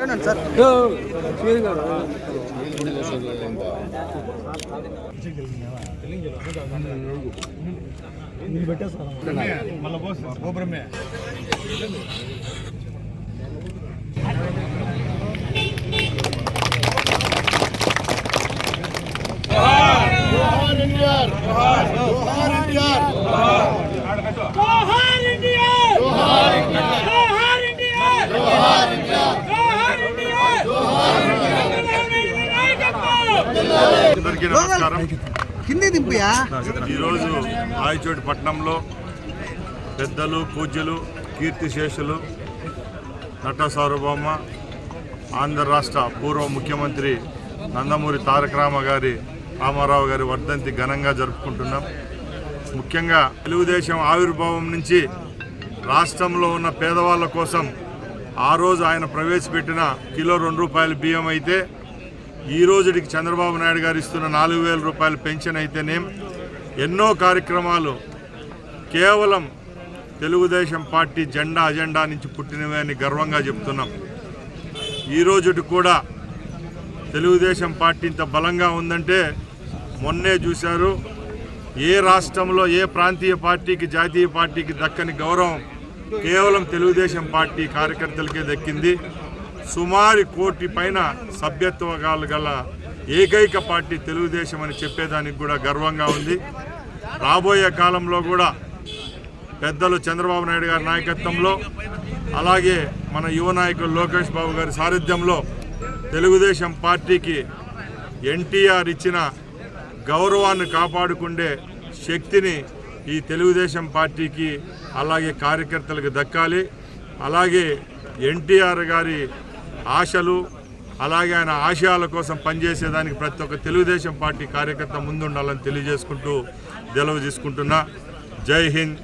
జోహార్ అందరికీ నమస్కారం. కింది దింపుయా? ఈరోజు రాయచోటి పట్టణంలో పెద్దలు పూజ్యులు కీర్తిశేషులు నట సార్వభౌమ ఆంధ్ర రాష్ట్ర పూర్వ ముఖ్యమంత్రి నందమూరి తారక రామ గారి రామారావు గారి వర్ధంతి ఘనంగా జరుపుకుంటున్నాం. ముఖ్యంగా తెలుగుదేశం ఆవిర్భావం నుంచి రాష్ట్రంలో ఉన్న పేదవాళ్ళ కోసం ఆ రోజు ఆయన ప్రవేశపెట్టిన కిలో రెండు రూపాయల బియ్యం అయితే ఈ రోజుకి చంద్రబాబు నాయుడు గారు ఇస్తున్న నాలుగు వేల రూపాయల పెన్షన్ అయితేనేం ఎన్నో కార్యక్రమాలు కేవలం తెలుగుదేశం పార్టీ జెండా అజెండా నుంచి పుట్టినవే అని గర్వంగా చెప్తున్నాం. ఈ రోజుటి కూడా తెలుగుదేశం పార్టీ ఇంత బలంగా ఉందంటే మొన్నే చూశారు ఏ రాష్ట్రంలో ఏ ప్రాంతీయ పార్టీకి జాతీయ పార్టీకి దక్కని గౌరవం కేవలం తెలుగుదేశం పార్టీ కార్యకర్తలకే దక్కింది. సుమారు కోటి పైన సభ్యత్వాలు గల ఏకైక పార్టీ తెలుగుదేశం అని చెప్పేదానికి కూడా గర్వంగా ఉంది. రాబోయే కాలంలో కూడా పెద్దలు చంద్రబాబు నాయుడు గారి నాయకత్వంలో అలాగే మన యువ నాయకులు లోకేష్ బాబు గారి సారథ్యంలో తెలుగుదేశం పార్టీకి ఎన్టీఆర్ ఇచ్చిన గౌరవాన్ని కాపాడుకుండే శక్తిని ఈ తెలుగుదేశం పార్టీకి అలాగే కార్యకర్తలకు దక్కాలి. అలాగే ఎన్టీఆర్ గారి ఆశలు అలాగే ఆయన ఆశయాల కోసం పనిచేసేదానికి ప్రతి ఒక్క తెలుగుదేశం పార్టీ కార్యకర్త ముందుండాలని తెలియజేసుకుంటూ సెలవు తీసుకుంటున్నా. జై హింద్.